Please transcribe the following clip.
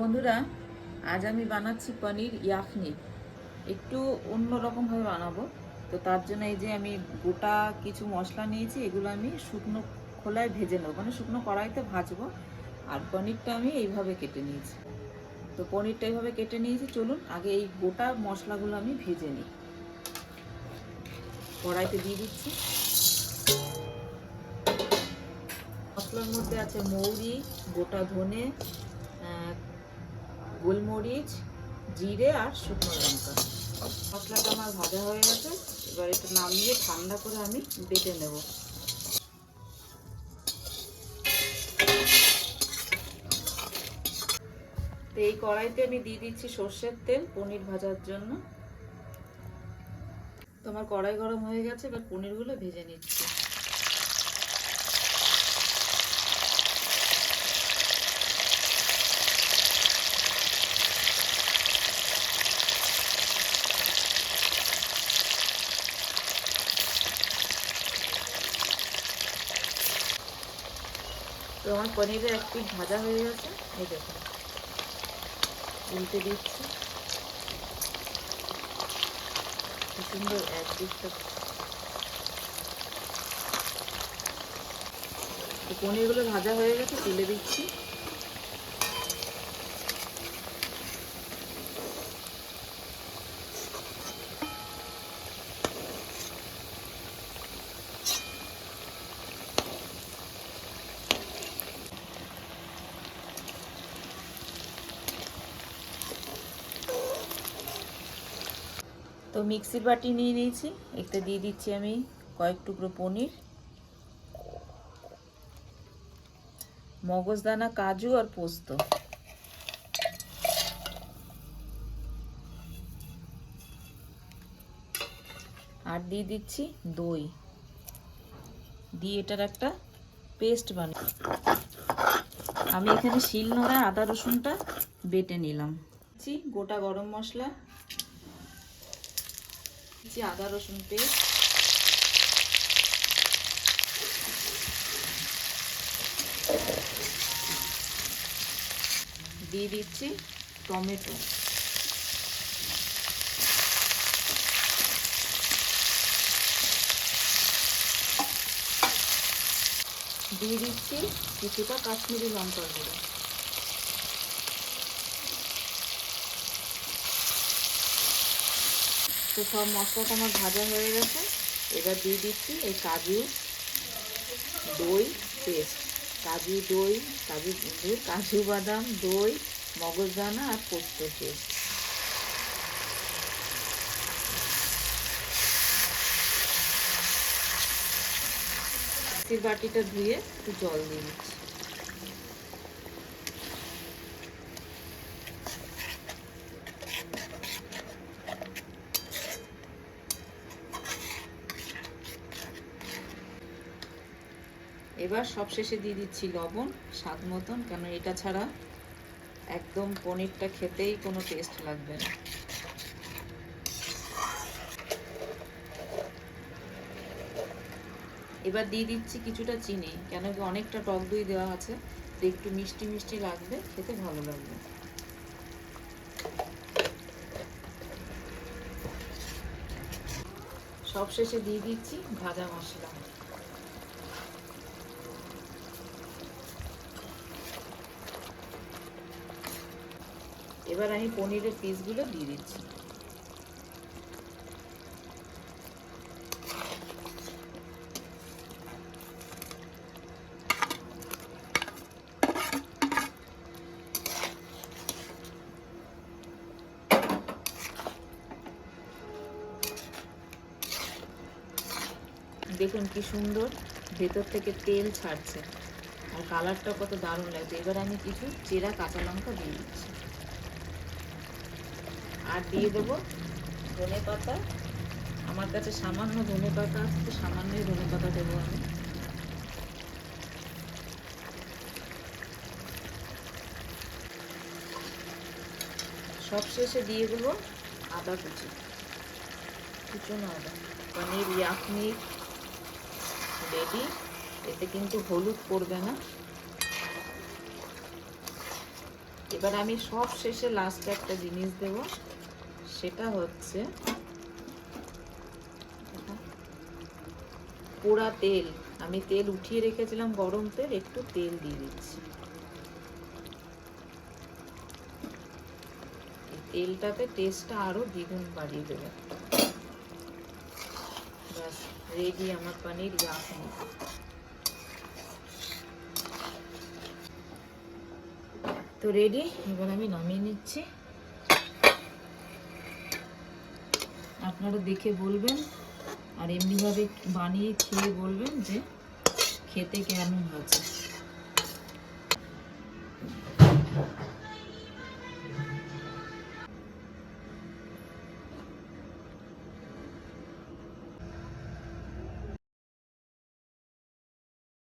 বন্ধুরা, আজ আমি বানাচ্ছি পনির ইয়াখনি একটু অন্য রকমভাবে বানাবো। তো তার জন্য এই যে আমি গোটা কিছু মশলা নিয়েছি, এগুলো আমি শুকনো খোলায় ভেজে নেব। মানে শুকনো কড়াইতে ভাজবো। আর পনিরটা আমি এইভাবে কেটে নিয়েছি। তো পনিরটা এইভাবে কেটে নিয়েছি। চলুন, আগে এই গোটা মশলাগুলো আমি ভেজে নিই। কড়াইতে দিয়ে দিচ্ছি। মশলার মধ্যে আছে মৌরি, গোটা ধনে গোলমরিচ, জিরে আর শুকনো লঙ্কা। মশলাটা আমার ভাজা হয়ে গেছে। এবার এটা নামিয়ে ঠান্ডা করে আমি বেটে নেব। তো এই কড়াইতে আমি দিয়ে দিচ্ছি সর্ষের তেল পনির ভাজার জন্য। তোমার কড়াই গরম হয়ে গেছে, এবার পনিরগুলো ভেজে নিচ্ছি। তো আমার পনিরের এক পিঠ ভাজা হয়ে গেছে। এই দেখুন। উল্টে দিচ্ছি। কি সুন্দর এক তো পনিরগুলো ভাজা হয়ে গেছে, তুলে দিচ্ছি। তো মিক্সির বাটি নিয়ে নিয়েছি। একটা দিয়ে দিচ্ছি আমি কয়েক টুকরো পনির। মগজদানা, কাজু আর পোস্ত। আর দিয়ে দিচ্ছি দই। দিয়ে এটার একটা পেস্ট বানাই আমি এখানে শিল নোড়ায় আদা রসুনটা বেটে নিলাম। গোটা গরম মশলা। দিচ্ছি আদা রসুন পেস্ট দিয়ে দিচ্ছি টমেটো। দিয়ে দিচ্ছি কিছুটা কাশ্মীরি লঙ্কার গুঁড়ো। তো সব মশলাটা আমার ভাজা হয়ে গেছে। এবার দিয়ে দিচ্ছি এই কাজু দই পেস্ট। কাজু দই, কাজু কাজু বাদাম, দই, মগজদানা আর পোস্ত পেস্ট। মিক্সির বাটিটা ধুয়ে একটু জল দিয়ে দিচ্ছি। এবার সবশেষে দিয়ে দিচ্ছি লবণ, স্বাদ মতন, কেন এটা ছাড়া একদম পনিরটা খেতেই কোনো টেস্ট লাগবে না। এবার দিয়ে দিচ্ছি কিছুটা চিনি, কেন কি অনেকটা টক দই দেওয়া আছে, তো একটু মিষ্টি মিষ্টি লাগবে, খেতে ভালো লাগবে। সবশেষে দিয়ে দিচ্ছি ভাজা মশলা। এবার আমি পনিরের পিসগুলো দিয়ে দিচ্ছি। দেখুন কি সুন্দর, ভেতর থেকে তেল ছাড়ছে। আর কালারটা কত দারুণ লাগছে। এবার আমি কিছু চেরা কাঁচা লঙ্কা দিয়ে দিচ্ছি। আর দিয়ে দেবো ধনে পাতা। আমার কাছে সামান্য ধনে পাতা আছে, সামান্যই ধনে পাতা দেবো আমি। সবশেষে দিয়ে দেবো আদা কুচি। কুচনো আদা, পনির ইয়াখনি রেডি এতে কিন্তু হলুদ পড়বে না। এবার আমি সব শেষে লাস্টে একটা জিনিস দেব। সেটা হচ্ছে পোড়া তেল। আমি তেল উঠিয়ে রেখেছিলাম গরম তেল, একটু তেল দিয়ে দিচ্ছি। তেলটাতে টেস্টটা আরও দ্বিগুণ বাড়িয়ে দেবে। ব্যাস রেডি আমার পনির ইয়াখনি তো রেডি এবার আমি নামিয়ে নিচ্ছি। আপনারা দেখে বলবেন আর এমনিভাবে বানিয়ে খেয়ে বলবেন যে খেতে কেমন হয়েছে।